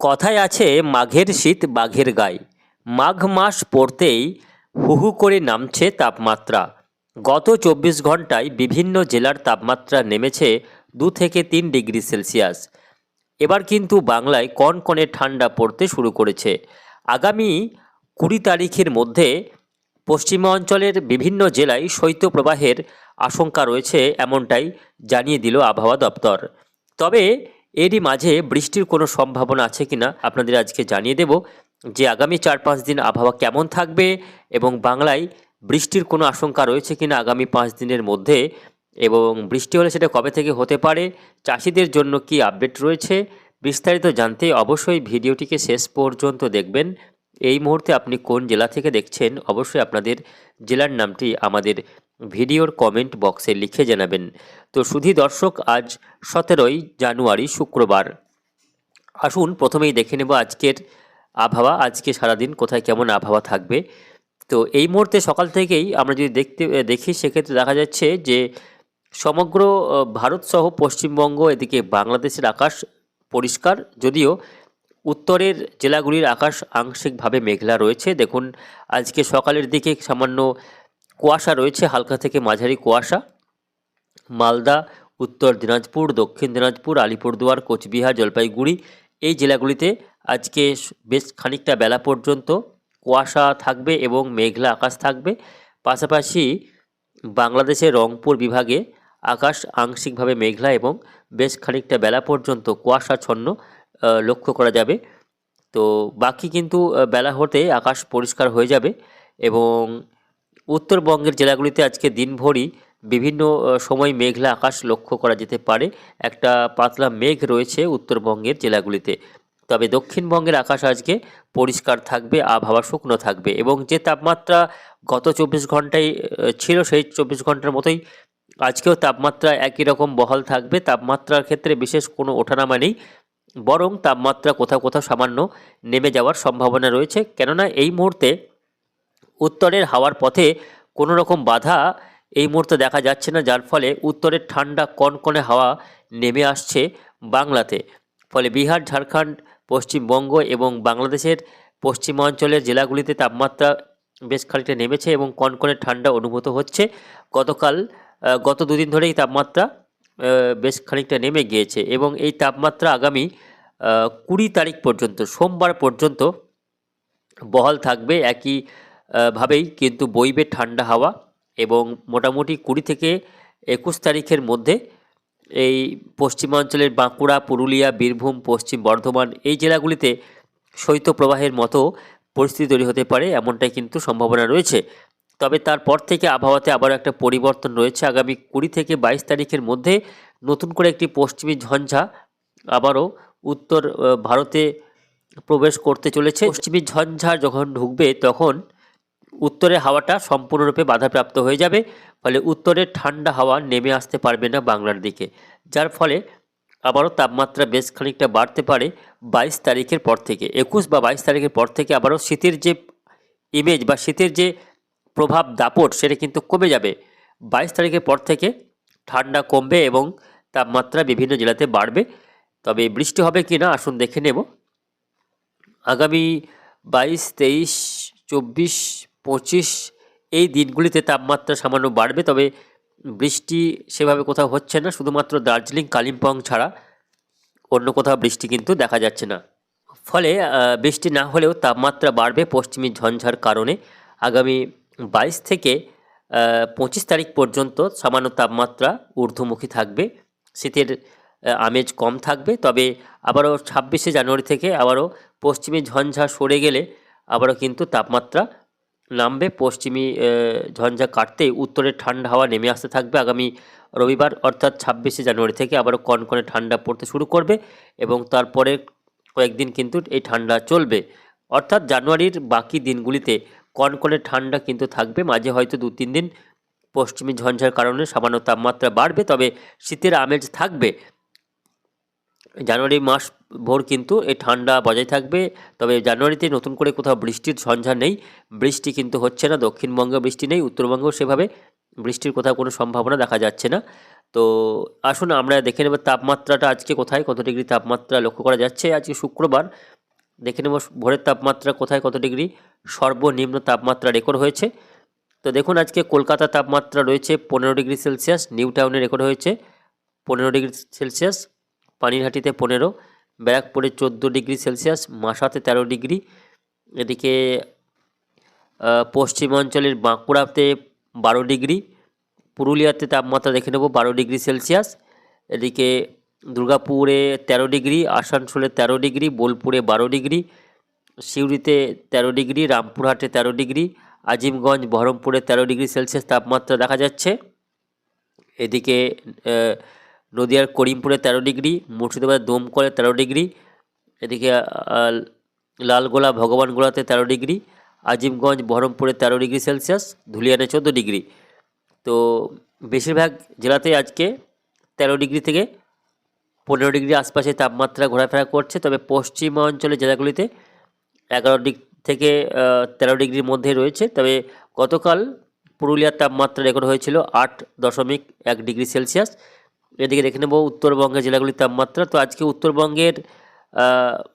কথায় আছে মাঘের শীত বাঘের গায়ে। মাঘ মাস পড়তেই হু হু করে নামছে তাপমাত্রা। গত চব্বিশ ঘন্টায় বিভিন্ন জেলার তাপমাত্রা নেমেছে দু থেকে তিন ডিগ্রি সেলসিয়াস। এবার কিন্তু বাংলায় কনকনে ঠান্ডা পড়তে শুরু করেছে। আগামী কুড়ি তারিখের মধ্যে পশ্চিমাঞ্চলের বিভিন্ন জেলায় শৈত্যপ্রবাহের আশঙ্কা রয়েছে এমনটাই জানিয়ে দিল আবহাওয়া দপ্তর। তবে এরই মাঝে বৃষ্টির কোনো সম্ভাবনা আছে কিনা আপনাদের আজকে জানিয়ে দেব যে আগামী চার পাঁচ দিন আবহাওয়া কেমন থাকবে এবং বাংলায় বৃষ্টির কোনো আশঙ্কা রয়েছে কিনা আগামী পাঁচ দিনের মধ্যে এবং বৃষ্টি হলে সেটা কবে থেকে হতে পারে, চাষিদের জন্য কি আপডেট রয়েছে, বিস্তারিত জানতে অবশ্যই ভিডিওটিকে শেষ পর্যন্ত দেখবেন। এই মুহূর্তে আপনি কোন জেলা থেকে দেখছেন, অবশ্যই আপনাদের জেলার নামটি আমাদের ভিডিওর কমেন্ট বক্সে লিখে জানাবেন। তো শুধু দর্শক, আজ সতেরোই জানুয়ারি, শুক্রবার। আসুন, প্রথমেই দেখে নেব আজকের আবহাওয়া। আজকে সারাদিন কোথায় কেমন আবহাওয়া থাকবে? তো এই মুহূর্তে সকাল থেকেই আমরা যদি দেখতে, দেখি, সেক্ষেত্রে দেখা যাচ্ছে যে সমগ্র ভারতসহ পশ্চিমবঙ্গ, এদিকে বাংলাদেশের আকাশ পরিষ্কার, যদিও উত্তরের জেলাগুলির আকাশ আংশিকভাবে মেঘলা রয়েছে। দেখুন, আজকে সকালের দিকে সামান্য কুয়াশা রয়েছে, হালকা থেকে মাঝারি কুয়াশা। মালদা, উত্তর দিনাজপুর, দক্ষিণ দিনাজপুর, আলিপুরদুয়ার, কোচবিহার, জলপাইগুড়ি এই জেলাগুলিতে আজকে বেশ খানিকটা বেলা পর্যন্ত কুয়াশা থাকবে এবং মেঘলা আকাশ থাকবে। পাশাপাশি বাংলাদেশের রংপুর বিভাগে আকাশ আংশিকভাবে মেঘলা এবং বেশ খানিকটা বেলা পর্যন্ত কুয়াশাচ্ছন্ন লক্ষ্য করা যাবে। তো বাকি কিন্তু বেলা হতে আকাশ পরিষ্কার হয়ে যাবে এবং উত্তরবঙ্গের জেলাগুলিতে আজকে দিনভরই বিভিন্ন সময় মেঘলা আকাশ লক্ষ্য করা যেতে পারে। একটা পাতলা মেঘ রয়েছে উত্তরবঙ্গের জেলাগুলিতে। তবে দক্ষিণবঙ্গের আকাশ আজকে পরিষ্কার থাকবে, আবহাওয়া শুকনো থাকবে এবং যে তাপমাত্রা গত চব্বিশ ঘন্টায় ছিল সেই চব্বিশ ঘণ্টার মতোই আজকেও তাপমাত্রা একই রকম বহাল থাকবে। তাপমাত্রার ক্ষেত্রে বিশেষ কোনো ওঠানামা নেই। বরং তাপমাত্রা কোথাও কোথাও সামান্য নেমে যাওয়ার সম্ভাবনা রয়েছে। কেননা এই মুহূর্তে উত্তরের হাওয়ার পথে কোনো রকম বাধা এই মুহূর্তে দেখা যাচ্ছে না, যার ফলে উত্তরের ঠান্ডা কনকনে হাওয়া নেমে আসছে বাংলাতে। ফলে বিহার, ঝাড়খণ্ড, পশ্চিমবঙ্গ এবং বাংলাদেশের পশ্চিমাঞ্চলের জেলাগুলিতে তাপমাত্রা বেশ খানিকটা নেমেছে এবং কনকনে ঠান্ডা অনুভূত হচ্ছে। গতকাল গত দুদিন ধরেই তাপমাত্রা বেশ খানিকটা নেমে গিয়েছে এবং এই তাপমাত্রা আগামী কুড়ি তারিখ পর্যন্ত, সোমবার পর্যন্ত বহাল থাকবে একই ভাবেই কিন্তু বইবে ঠান্ডা হাওয়া এবং মোটামুটি কুড়ি থেকে একুশ তারিখের মধ্যে এই পশ্চিমাঞ্চলের বাঁকুড়া, পুরুলিয়া, বীরভূম, পশ্চিম বর্ধমান এই জেলাগুলিতে শৈত্যপ্রবাহের মতো পরিস্থিতি তৈরি হতে পারে এমনটাই কিন্তু সম্ভাবনা রয়েছে। তবে তারপর থেকে আবহাওয়াতে আবারও একটা পরিবর্তন রয়েছে। আগামী কুড়ি থেকে বাইশ তারিখের মধ্যে নতুন করে একটি পশ্চিমী ঝঞ্ঝা আবারও উত্তর ভারতে প্রবেশ করতে চলেছে। পশ্চিমী ঝঞ্ঝা যখন ঢুকবে তখন উত্তরের হাওয়াটা সম্পূর্ণরূপে বাধাপ্রাপ্ত হয়ে যাবে, ফলে উত্তরের ঠান্ডা হাওয়া নেমে আসতে পারবে না বাংলার দিকে। যার ফলে আবারও তাপমাত্রা বেশ খানিকটা বাড়তে পারে বাইশ তারিখের পর থেকে। একুশ বা বাইশ তারিখের পর থেকে আবারও শীতের যে ইমেজ বা শীতের যে প্রভাব দাপট, সেটা কিন্তু কমে যাবে। বাইশ তারিখের পর থেকে ঠান্ডা কমবে এবং তাপমাত্রা বিভিন্ন জেলাতে বাড়বে। তবে বৃষ্টি হবে কি না, আসুন দেখে নেব। আগামী বাইশ, তেইশ, চব্বিশ, পঁচিশ, এই দিনগুলিতে তাপমাত্রা সামান্য বাড়বে, তবে বৃষ্টি সেভাবে কোথাও হচ্ছে না, শুধুমাত্র দার্জিলিং, কালিম্পং ছাড়া অন্য কোথাও বৃষ্টি কিন্তু দেখা যাচ্ছে না। ফলে বৃষ্টি না হলেও তাপমাত্রা বাড়বে পশ্চিমী ঝঞ্ঝার কারণে। আগামী বাইশ থেকে পঁচিশ তারিখ পর্যন্ত সামান্য তাপমাত্রা ঊর্ধ্বমুখী থাকবে। শীতের আমেজ কম থাকবে। তবে আবারও ছাব্বিশে জানুয়ারি থেকে আবারও পশ্চিমী ঝঞ্ঝা সরে গেলে আবারও কিন্তু তাপমাত্রা নামবে। পশ্চিমী ঝঞ্ঝা কাটতে উত্তরের ঠান্ডা হাওয়া নেমে আসতে থাকবে আগামী রবিবার, অর্থাৎ ছাব্বিশে জানুয়ারি থেকে আবারও কনকনে ঠান্ডা পড়তে শুরু করবে এবং তারপরে কয়েকদিন কিন্তু এই ঠান্ডা চলবে। অর্থাৎ জানুয়ারির বাকি দিনগুলিতে কনকনে ঠান্ডা কিন্তু থাকবে। মাঝে হয়তো দু তিন দিন পশ্চিমী ঝঞ্ঝার কারণে সামান্য তাপমাত্রা বাড়বে, তবে শীতের আমেজ থাকবে। জানুয়ারি মাস ভোর কিন্তু এই ঠান্ডা বজায় থাকবে। তবে জানুয়ারিতে নতুন করে কোথাও বৃষ্টির ঝঞ্ঝা নেই। বৃষ্টি কিন্তু হচ্ছে না, দক্ষিণবঙ্গে বৃষ্টি নেই, উত্তরবঙ্গেও সেভাবে বৃষ্টির কোথাও কোনো সম্ভাবনা দেখা যাচ্ছে না। তো আসুন আমরা দেখে নেব তাপমাত্রাটা আজকে কোথায়, কত ডিগ্রি তাপমাত্রা লক্ষ্য করা যাচ্ছে আজকে শুক্রবার। দেখে নেব ভোরের তাপমাত্রা কোথায়, কত ডিগ্রি সর্বনিম্ন তাপমাত্রা রেকর্ড হয়েছে। তো দেখুন আজকে কলকাতা তাপমাত্রা রয়েছে পনেরো ডিগ্রি সেলসিয়াস, নিউ টাউনে রেকর্ড হয়েছে পনেরো ডিগ্রি সেলসিয়াস। পানিরহাটিতে পনেরো, ব্যারাকপুরে চোদ্দ ডিগ্রি সেলসিয়াস মাসাতে তেরো ডিগ্রি। এদিকে পশ্চিমাঞ্চলের বাঁকুড়াতে বারো ডিগ্রি, পুরুলিয়াতে তাপমাত্রা দেখে নেব বারো ডিগ্রি সেলসিয়াস। এদিকে, দুর্গাপুরে তেরো ডিগ্রি, আসানসোলে তেরো ডিগ্রি, বোলপুরে বারো ডিগ্রি, সিউড়িতে তেরো ডিগ্রি, রামপুরহাটে তেরো ডিগ্রি, আজিমগঞ্জ, বহরমপুরে তেরো ডিগ্রি সেলসিয়াস তাপমাত্রা দেখা যাচ্ছে। এদিকে নদিয়ার করিমপুরে তেরো ডিগ্রি মুর্শিদাবাদের দমকলে তেরো ডিগ্রি, এদিকে লালগোলা, ভগবানগোলাতে তেরো ডিগ্রি, আজিমগঞ্জ, বহরমপুরে তেরো ডিগ্রি সেলসিয়াস, ধুলিয়ানে চোদ্দ ডিগ্রি। তো বেশিরভাগ জেলাতেই আজকে তেরো ডিগ্রি থেকে পনেরো ডিগ্রি আশপাশে তাপমাত্রা ঘোরাফেরা করছে। তবে পশ্চিমাঞ্চলের জেলাগুলিতে এগারো ডিগ্রি থেকে তেরো ডিগ্রির মধ্যে রয়েছে। তবে গতকাল পুরুলিয়ার তাপমাত্রা রেকর্ড হয়েছিল আট দশমিক এক ডিগ্রি সেলসিয়াস। এদিকে দেখে নেব, উত্তরবঙ্গের জেলাগুলির তাপমাত্রা। তো আজকে উত্তরবঙ্গের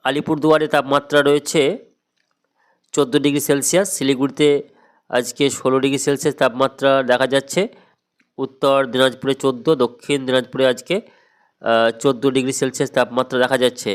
আলিপুরদুয়ারে তাপমাত্রা রয়েছে চোদ্দ ডিগ্রি সেলসিয়াস, শিলিগুড়িতে আজকে ষোলো ডিগ্রি সেলসিয়াস তাপমাত্রা দেখা যাচ্ছে। উত্তর দিনাজপুরে চোদ্দ, দক্ষিণ দিনাজপুরে আজকে চোদ্দ ডিগ্রি সেলসিয়াস তাপমাত্রা দেখা যাচ্ছে।